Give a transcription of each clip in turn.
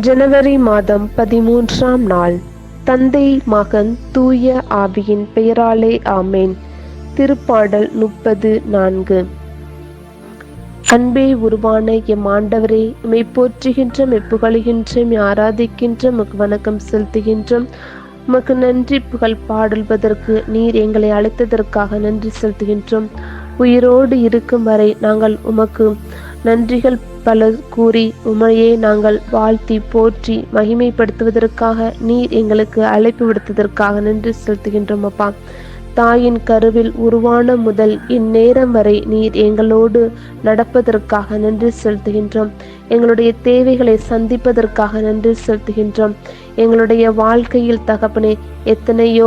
ஜனவரி மாதம் பதிமூன்றாம் நாள். தந்தை மகன் தூய ஆவியின் பெயராலே ஆமேன். திருப்பாடல் முப்பது நான்கு. அன்பே உருவான எம் ஆண்டவரே உமை போற்றுகின்றோம் எப்புகழுகின்றோம் ஆராதிக்கின்ற வணக்கம் செலுத்துகின்றோம். உமக்கு நன்றி புகழ் பாடுவதற்கு நீர் எங்களை அழைத்ததற்காக நன்றி செலுத்துகின்றோம். உயிரோடு இருக்கும் வரை நாங்கள் உமக்கு நன்றிகள் பல கூறி உமையே நாங்கள் வாழ்த்தி போற்றி மகிமைப்படுத்துவதற்காக நீர் எங்களுக்கு அழைப்பு விடுத்ததற்காக நன்றி செலுத்துகின்றோம் அப்பா. தாயின் கருவில் உருவான முதல் இந்நேரம் வரை நீர் எங்களோடு நடப்பதற்காக நன்றி செலுத்துகின்றோம். எங்களுடைய தேவைகளை சந்திப்பதற்காக நன்றி செலுத்துகின்றோம். எங்களுடைய வாழ்க்கையில் தகப்பனே எத்தனையோ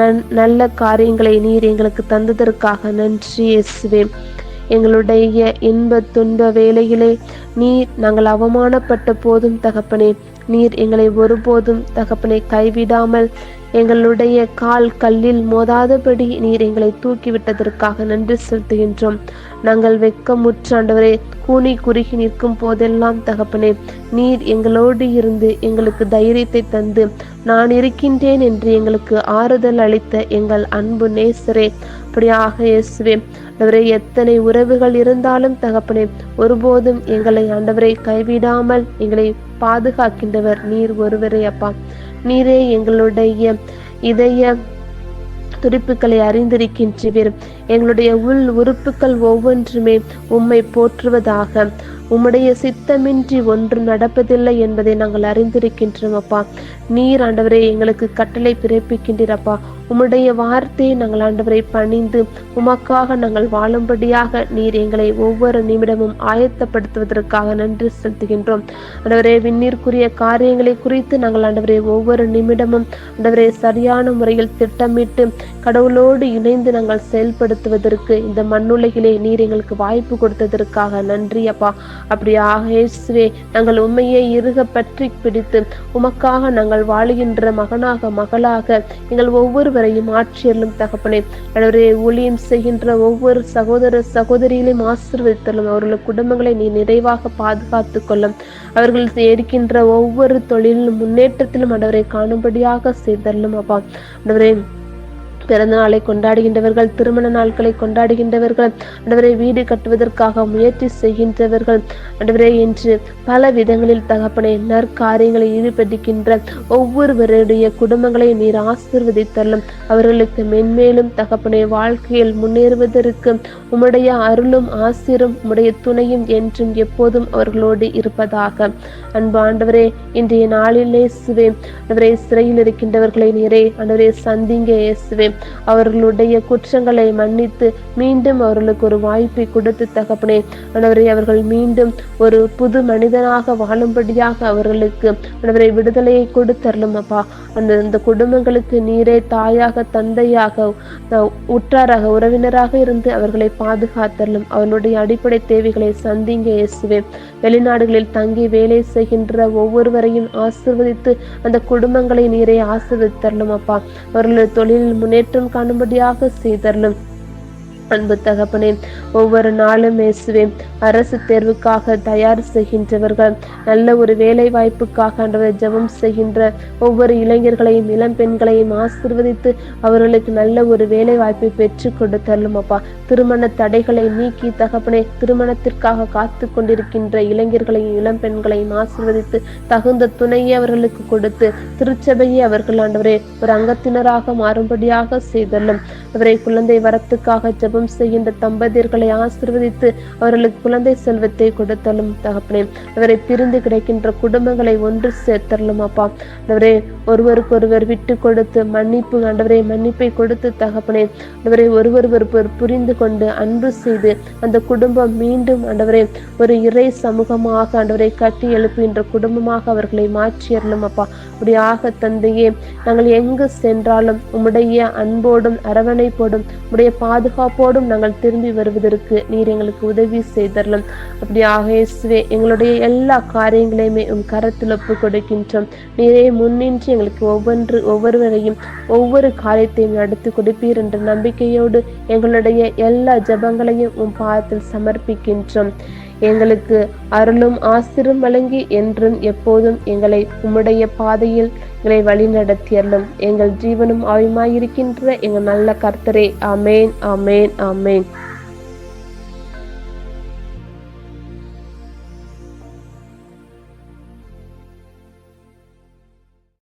நன் நல்ல காரியங்களை நீர் எங்களுக்கு தந்ததற்காக நன்றி இயேசுவே. எங்களுடைய இன்ப துன்ப வேலையிலே நீர் நாங்கள் அவமானப்பட்ட போதும் தகப்பனே நீர் எங்களை ஒருபோதும் தகப்பனை கைவிடாமல் எங்களுடைய கால் கல்லில் மோதாதபடி நீர் எங்களை தூக்கிவிட்டதற்காக நன்றி செலுத்துகின்றோம். நாங்கள் வெக்கமுற்ற ஆண்டவரே கூனி குறுகி நிற்கும் போதெல்லாம் தகப்பனே நீர் எங்களோடு இருந்து எங்களுக்கு தைரியத்தை தந்து நான் இருக்கின்றேன் என்று எங்களுக்கு ஆறுதல் அளித்த எங்கள் அன்பு நேசரே அப்படியாக இயேசுவே ஆண்டவரே எத்தனை உறவுகள் இருந்தாலும் தகப்பனே ஒருபோதும் எங்களை ஆண்டவரை கைவிடாமல் எங்களை பாதுகாக்கின்றவர் நீர் ஒருவரே அப்பா. நீரே எங்களுடைய இதய துடிப்புகளை அறிந்திருக்கின்றவர் எங்களுடைய உள் உறுப்புகள் ஒவ்வொன்றுமே உம்மை போற்றுவதாக. உம்முடைய சித்தமின்றி ஒன்று நடப்பதில்லை என்பதை நாங்கள் அறிந்திருக்கின்றோம் அப்பா. நீர் ஆண்டவரை எங்களுக்கு கட்டளை பிறப்பிக்கின்றீரப்பா உம்முடைய வார்த்தையை நாங்கள் ஆண்டவரை பணிந்து உமக்காக நாங்கள் வாழும்படியாக நீர் எங்களை ஒவ்வொரு நிமிடமும் ஆயத்தப்படுத்துவதற்காக நன்றி செலுத்துகின்றோம். ஆண்டவரே விண்ணிற்குரிய காரியங்களை குறித்து நாங்கள் ஆண்டவரை ஒவ்வொரு நிமிடமும் ஆண்டவரை சரியான முறையில் திட்டமிட்டு கடவுளோடு இணைந்து நாங்கள் செயல்படுத்துவதற்கு இந்த மண்ணுலகிலே நீர் எங்களுக்கு வாய்ப்பு கொடுத்ததற்காக நன்றி அப்பா. அப்படியாக இயேசுவே நாங்கள் உண்மையை இருக பற்றி பிடித்து உமக்காக நாங்கள் வாழுகின்ற மகனாக மகளாக எங்கள் அனைவரையும் ஆட்சியர்களும் தகப்பனே. அனைவரே ஊழியம் செய்கின்ற ஒவ்வொரு சகோதர சகோதரிகளையும் ஆசிர்வதித்தலும் அவர்கள் குடும்பங்களை நீ நிறைவாக பாதுகாத்து கொள்ளும். அவர்கள் இருக்கின்ற ஒவ்வொரு தொழிலும் முன்னேற்றத்திலும் அடவரை காணும்படியாக செய்தரலும் அப்பா. அடவரே பிறந்த நாளை கொண்டாடுகின்றவர்கள் திருமண நாட்களை கொண்டாடுகின்றவர்கள் ஆண்டவரை வீடு கட்டுவதற்காக முயற்சி செய்கின்றவர்கள் ஆண்டவரே என்று பல விதங்களில் தகப்பனை நற்காரியங்களை ஈடுபடுகின்ற ஒவ்வொருவருடைய குடும்பங்களை நீர் ஆசிர்வதித்தள்ளும் அவர்களுக்கு மென்மேலும் தகப்பனை வாழ்க்கையில் முன்னேறுவதற்கு உம்முடைய அருளும் ஆசிரும் உம்முடைய துணையும் என்றும் எப்போதும் அவர்களோடு இருப்பதாக. அன்பு ஆண்டவரே இன்றைய நாளில் இயேசுவே ஆண்டவரே சிறையில் இருக்கின்றவர்களை நீரே ஆண்டவரே சந்திங்க இயேசுவே. அவர்களுடைய குற்றங்களை மன்னித்து மீண்டும் அவர்களுக்கு ஒரு வாய்ப்பை கொடுத்து தகப்பனே. ஆண்டவரை அவர்கள் மீண்டும் ஒரு புது மனிதனாக வாழும்படியாக அவர்களுக்கு ஆண்டவரை விடுதலையை கொடுத்தரலும் அப்பா. அந்த அந்த குடும்பங்களுக்கு நீரே தாயாக தந்தையாக உற்றாராக உறவினராக இருந்து அவர்களை பாதுகாத்தரலும். அவர்களுடைய அடிப்படை தேவைகளை சந்திங்க இயேசுவே. வெளிநாடுகளில் தங்கி வேலை செய்கின்ற ஒவ்வொருவரையும் ஆசிர்வதித்து அந்த குடும்பங்களை நீரை ஆசிர்வதித்தரலும் அப்பா. அவர்களது தொழிலில் தொழில் ஏற்றம் காணும்படியாக செய்தரலும் அன்பு தகப்பனே ஒவ்வொரு நாளும் இயேசுவே அரசு தேர்வுக்காக தயார் செய்கின்றவர்கள் நல்ல ஒரு வேலை வாய்ப்புக்காக ஆண்டவர் ஜெபம் செய்கின்ற ஒவ்வொரு இளைஞர்களையும் இளம் பெண்களையும் ஆசிர்வதித்து அவர்களுக்கு நல்ல ஒரு வேலை வாய்ப்பை பெற்று கொடுத்தரலும் அப்பா. திருமண தடைகளை நீக்கி தகப்பனே திருமணத்திற்காக காத்து கொண்டிருக்கின்ற இளைஞர்களையும் இளம் பெண்களையும் ஆசிர்வதித்து தகுந்த துணையை அவர்களுக்கு கொடுத்து திருச்சபையை அவர்கள் ஆண்டவரே ஒரு அங்கத்தினராக மாறும்படியாக செய்தல்லும் அவரை குழந்தை வரத்துக்காக ஜெபம் ஜபம் செய்கின்ற தம்பதியர்களை ஆசிர்வதித்து அவர்களுக்கு குழந்தை செல்வத்தை கொடுத்தலும் தகப்பனே. அவரை பிரிந்து கிடைக்கின்ற குடும்பங்களை ஒன்று சேர்த்தரலும் அப்பா. அவரே ஒருவருக்கு ஒருவர் விட்டு கொடுத்து மன்னிப்பு ஆண்டவரை மன்னிப்பை கொடுத்து தகப்பனே. ஆண்டவரை ஒருவர் ஒருவர் புரிந்து கொண்டு அன்பு செய்து அந்த குடும்பம் மீண்டும் ஆண்டவரே ஒரு இறை சமூகமாக ஆண்டவரை கட்டி எழுப்புகின்ற குடும்பமாக அவர்களை மாற்றியறலும் அப்பா. அப்படியாக தந்தையே நாங்கள் எங்கு சென்றாலும் உம்முடைய அன்போடும் அரவணைப்போடும் உடைய பாதுகாப்பு பாதுகாப்போடும் நாங்கள் திரும்பி வருவதற்கு நீர் எங்களுக்கு உதவி செய்தரலாம். அப்படியாக இயேசுவே எங்களுடைய எல்லா காரியங்களையுமே உம் கரத்தில் ஒப்பு கொடுக்கின்றோம். நீரே முன்னின்று எங்களுக்கு ஒவ்வொன்று ஒவ்வொருவரையும் ஒவ்வொரு காரியத்தையும் நடத்தி கொடுப்பீர் என்ற நம்பிக்கையோடு எங்களுடைய எல்லா ஜபங்களையும் உம் பாதத்தில் சமர்ப்பிக்கின்றோம். எங்களுக்கு அருளும் ஆசிரும் வழங்கி என்றும் எப்போதும் எங்களை உம்முடைய பாதையில் எங்களை வழிநடத்தியல்லும் எங்கள் ஜீவனும் ஆயுமாயிருக்கின்ற எங்கள் நல்ல கர்த்தரே. அமேன் அமேன் அமேன்